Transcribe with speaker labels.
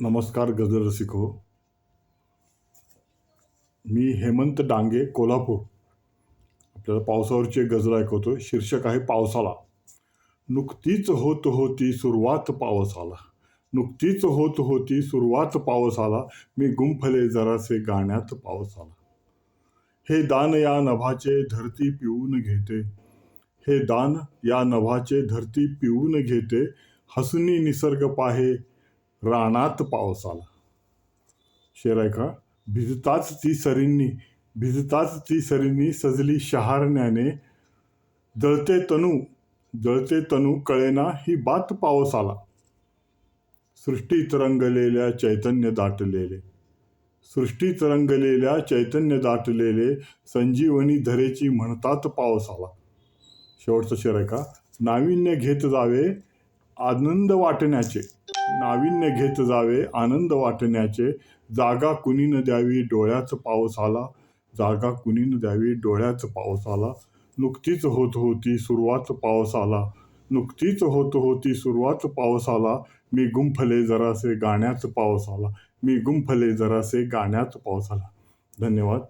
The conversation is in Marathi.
Speaker 1: नमस्कार गजल रसिको. मी हेमंत डांगे कोल्हापूर. आपल्याला पावसावरची एक गजल ऐकवतो शीर्षक आहे पावसाला. नुकतीच होत होती सुरुवात पावसाला. नुकतीच होत होती सुरुवात पावसाला. मी गुंफले जरासे गाण्यात पावसाला. हे दान या नभाचे धरती पिऊन घेते. हे दान या नभाचे धरती पिऊन घेते. हसनी निसर्ग पाहे रानात पाऊस आला. शेर आहे का? भिजताच ती सरींनी भिजताच ती सरींनी सजली शहारण्याने जळते तनू जळते तनू कळेना ही बात पाऊस आला. सृष्टीत रंगलेल्या चैतन्य दाटलेले. सृष्टीत रंगलेल्या चैतन्य दाटलेले संजीवनी धरेची म्हणतात पाऊस आला. शेवटचं शेर आहे का? नाविन्य घेत जावे आनंद वाटण्याचे. नाविन्य घेत जावे आनंद वाटण्याचे. जागा कुणी न द्यावी डोळ्याच पाऊस आला. जागा कुणी न द्यावी डोळ्याच पाऊस आला. नुकतीच होत होती सुरुवात पाऊस आला. नुकतीच होत होती सुरुवात पाऊस आला. मी गुंफले जरासे गाण्यात पाऊस आला. मी गुंफले जरासे गाण्यात पाऊस आला. धन्यवाद.